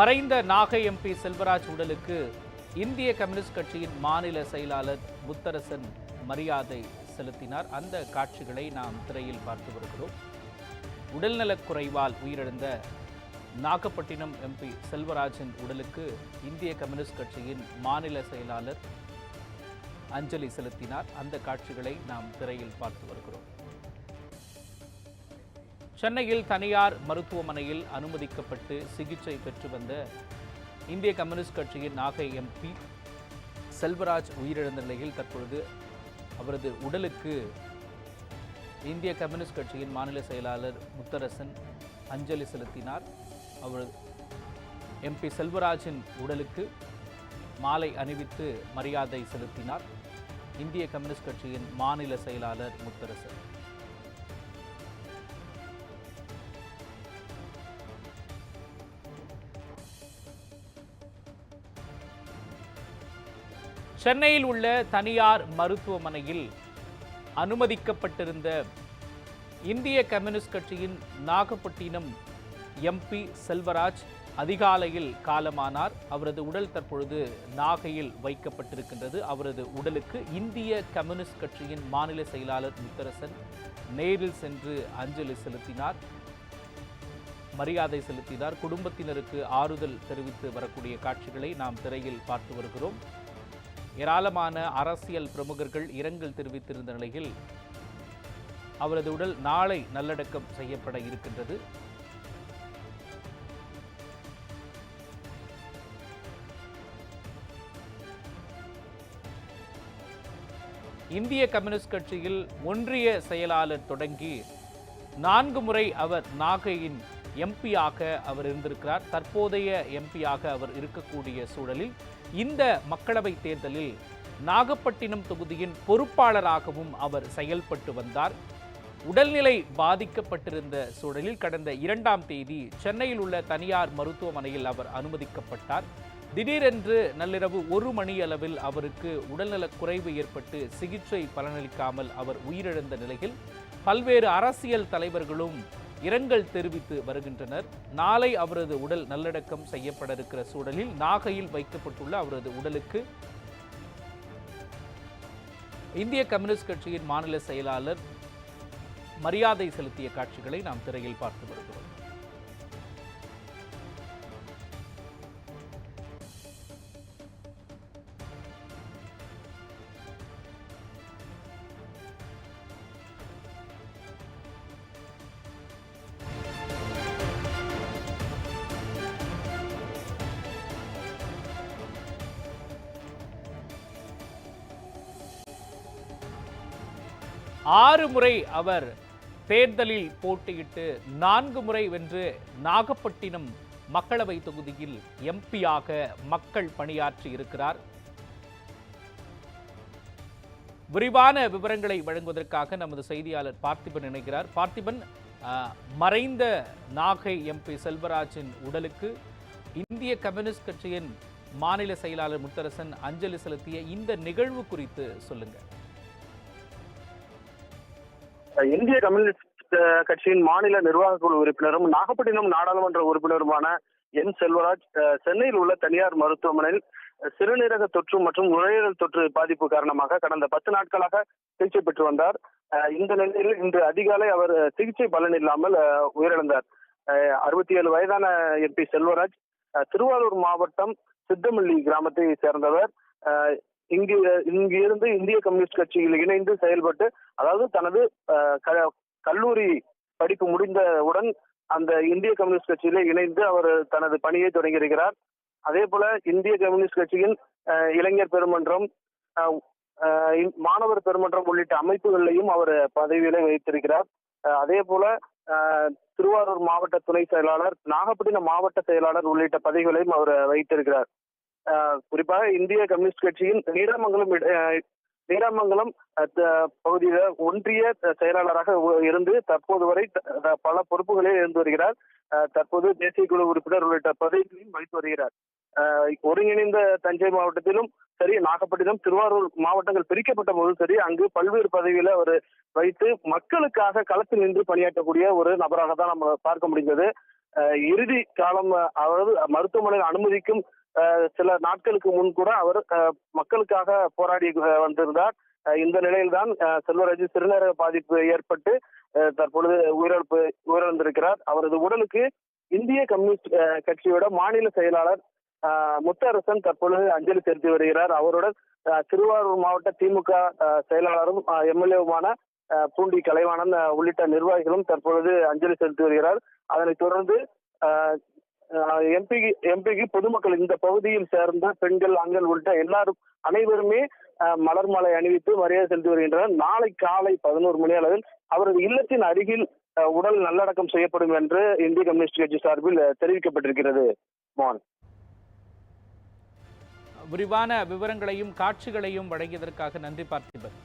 மறைந்த நாகை எம்பி செல்வராஜ் உடலுக்கு இந்திய கம்யூனிஸ்ட் கட்சியின் மாநில செயலாளர் முத்தரசன் மரியாதை செலுத்தினார். அந்த காட்சிகளை நாம் திரையில் பார்த்து வருகிறோம். உடல்நலக் குறைவால் உயிரிழந்த நாகப்பட்டினம் எம்பி செல்வராஜின் உடலுக்கு இந்திய கம்யூனிஸ்ட் கட்சியின் மாநில செயலாளர் அஞ்சலி செலுத்தினார். அந்த காட்சிகளை நாம் திரையில் பார்த்து வருகிறோம். சென்னையில் தனியார் மருத்துவமனையில் அனுமதிக்கப்பட்டு சிகிச்சை பெற்று வந்த இந்திய கம்யூனிஸ்ட் கட்சியின் நாகை எம்பி செல்வராஜ் உயிரிழந்த நிலையில் தற்பொழுது அவரது உடலுக்கு இந்திய கம்யூனிஸ்ட் கட்சியின் மாநில செயலாளர் முத்தரசன் அஞ்சலி செலுத்தினார். அவர் எம்பி செல்வராஜின் உடலுக்கு மாலை அணிவித்து மரியாதை செலுத்தினார். இந்திய கம்யூனிஸ்ட் கட்சியின் மாநில செயலாளர் முத்தரசன். சென்னையில் உள்ள தனியார் மருத்துவமனையில் அனுமதிக்கப்பட்டிருந்த இந்திய கம்யூனிஸ்ட் கட்சியின் நாகப்பட்டினம் எம்பி செல்வராஜ் அதிகாலையில் காலமானார். அவரது உடல் தற்பொழுது நாகையில் வைக்கப்பட்டிருக்கின்றது. அவரது உடலுக்கு இந்திய கம்யூனிஸ்ட் கட்சியின் மாநில செயலாளர் முத்தரசன் நேரில் சென்று அஞ்சலி செலுத்தினார். மரியாதை செலுத்தினார். குடும்பத்தினருக்கு ஆறுதல் தெரிவித்து வரக்கூடிய காட்சிகளை நாம் திரையில் பார்த்து வருகிறோம். ஏராளமான அரசியல் பிரமுகர்கள் இரங்கல் தெரிவித்திருந்த நிலையில் அவரது உடல் நாளை நல்லடக்கம் செய்யப்பட இருக்கின்றது. இந்திய கம்யூனிஸ்ட் கட்சியில் ஒன்றிய செயலாளர் தொடங்கி நான்கு முறை அவர் நாகையின் எம்பியாக அவர் இருந்திருக்கிறார். தற்போதைய எம்பியாக அவர் இருக்கக்கூடிய சூழலில் இந்த மக்களவைத் தேர்தலில் நாகப்பட்டினம் தொகுதியின் பொறுப்பாளராகவும் அவர் செயல்பட்டு வந்தார். உடல்நிலை பாதிக்கப்பட்டிருந்த சூழலில் கடந்த இரண்டாம் தேதி சென்னையில் உள்ள தனியார் மருத்துவமனையில் அவர் அனுமதிக்கப்பட்டார். திடீரென்று நள்ளிரவு ஒரு மணி அளவில் அவருக்கு உடல்நலக் குறைவு ஏற்பட்டு சிகிச்சை பலனளிக்காமல் அவர் உயிரிழந்த நிலையில் பல்வேறு அரசியல் தலைவர்களும் இரங்கல் தெரிவித்து வருகின்றனர். நாளை அவரது உடல் நல்லடக்கம் செய்யப்பட இருக்கிற சூழலில் நாகையில் வைக்கப்பட்டுள்ள அவரது உடலுக்கு இந்திய கம்யூனிஸ்ட் கட்சியின் மாநில செயலாளர் மரியாதை செலுத்திய காட்சிகளை நாம் திரையில் பார்த்து வருகிறோம். ஆறு முறை அவர் தேர்தலில் போட்டியிட்டு நான்கு முறை வென்று நாகப்பட்டினம் மக்களவை தொகுதியில் எம்பியாக மக்கள் பணியாற்றி இருக்கிறார். விரிவான விவரங்களை வழங்குவதற்காக நமது செய்தியாளர் பார்த்திபன் இணைகிறார். பார்த்திபன் ஆஹ், மறைந்த நாகை எம்பி செல்வராஜின் உடலுக்கு இந்திய கம்யூனிஸ்ட் கட்சியின் மாநில செயலாளர் முத்தரசன் அஞ்சலி செலுத்திய இந்த நிகழ்வு குறித்து சொல்லுங்க. இந்திய கம்யூனிஸ்ட் கட்சியின் மாநில நிர்வாக குழு உறுப்பினரும் நாகப்பட்டினம் நாடாளுமன்ற உறுப்பினருமான என் செல்வராஜ் சென்னையில் உள்ள தனியார் மருத்துவமனையில் சிறுநீரக தொற்று மற்றும் நுழையீரல் தொற்று பாதிப்பு காரணமாக கடந்த பத்து நாட்களாக சிகிச்சை பெற்று வந்தார். இந்த நிலையில் இன்று அதிகாலை அவர் சிகிச்சை பலன் இல்லாமல் உயிரிழந்தார். அறுபத்தி ஏழு வயதான எம்பி செல்வராஜ் திருவாரூர் மாவட்டம் சித்தமல்லி கிராமத்தை சேர்ந்தவர். இங்கு இங்கு இருந்து இந்திய கம்யூனிஸ்ட் கட்சியில் இணைந்து செயல்பட்டு அதாவது தனது கல்லூரி படிப்பு முடிந்தவுடன் அந்த இந்திய கம்யூனிஸ்ட் கட்சியில இணைந்து அவர் தனது பணியை தொடங்கியிருக்கிறார். அதே போல இந்திய கம்யூனிஸ்ட் கட்சியின் இளைஞர் பெருமன்றம் அஹ், மாணவர் பெருமன்றம் உள்ளிட்ட அமைப்புகளையும் அவர் பதவியில வைத்திருக்கிறார். அஹ், அதே போல அஹ், திருவாரூர் மாவட்ட துணை செயலாளர் நாகப்பட்டினம் மாவட்ட செயலாளர் உள்ளிட்ட பதவிகளையும் அவர் வைத்திருக்கிறார். குறிப்பாக இந்திய கம்யூனிஸ்ட் கட்சியின் நீடாமங்கலம் நீடாமங்கலம் பகுதியில ஒன்றிய செயலாளராக இருந்து தற்போது வரை பல பொறுப்புகளில் இருந்து வருகிறார். அஹ், தற்போது தேசிய குழு உறுப்பினர் உள்ளிட்ட பதவிகளையும் வைத்து வருகிறார். அஹ், ஒருங்கிணைந்த தஞ்சை மாவட்டத்திலும் சரி நாகப்பட்டினம் திருவாரூர் மாவட்டங்கள் பிரிக்கப்பட்ட போதும் சரி அங்கு பல்வேறு பதவியில அவர் வைத்து மக்களுக்காக களத்தில் நின்று பணியாற்றக்கூடிய ஒரு நபராக தான் நம்ம பார்க்க முடிந்தது. இறுதி காலம் அதாவது மருத்துவமனையில் அனுமதிக்கும் சில நாட்களுக்கு முன் கூட அவர் மக்களுக்காக போராடி வந்திருந்தார். இந்த நிலையில்தான் செல்வராஜ் சிறுநீரக பாதிப்பு ஏற்பட்டு அஹ், தற்பொழுது உயிரிழப்பு உயிரிழந்திருக்கிறார். அவரது உடலுக்கு இந்திய கம்யூனிஸ்ட் கட்சியோட மாநில செயலாளர் முத்தரசன் தற்பொழுது அஞ்சலி செலுத்தி வருகிறார். அவருடன் திருவாரூர் மாவட்ட திமுக அஹ், செயலாளரும் எம்எல்ஏவுமான பூண்டி கலைவாணன் உள்ளிட்ட நிர்வாகிகளும் தற்பொழுது அஞ்சலி செலுத்தி வருகிறார். அதனைத் தொடர்ந்து எம்பி எம்பிக்கு பொதுமக்கள் இந்த பகுதியில் சேர்ந்த பெண்கள் ஆண்கள் உள்ளிட்ட எல்லாரும் அனைவருமே மலர் மாலை அணிவித்து மரியாதை செலுத்தி வருகின்றனர். நாளை காலை பதினோரு மணி அளவில் அவரது இல்லத்தின் அருகில் உடல் நல்லடக்கம் செய்யப்படும் என்று இந்திய கம்யூனிஸ்ட் கட்சி சார்பில் தெரிவிக்கப்பட்டிருக்கிறது. மோகன். விரிவான விவரங்களையும் காட்சிகளையும் வழங்கியதற்காக நன்றி பார்த்திபன்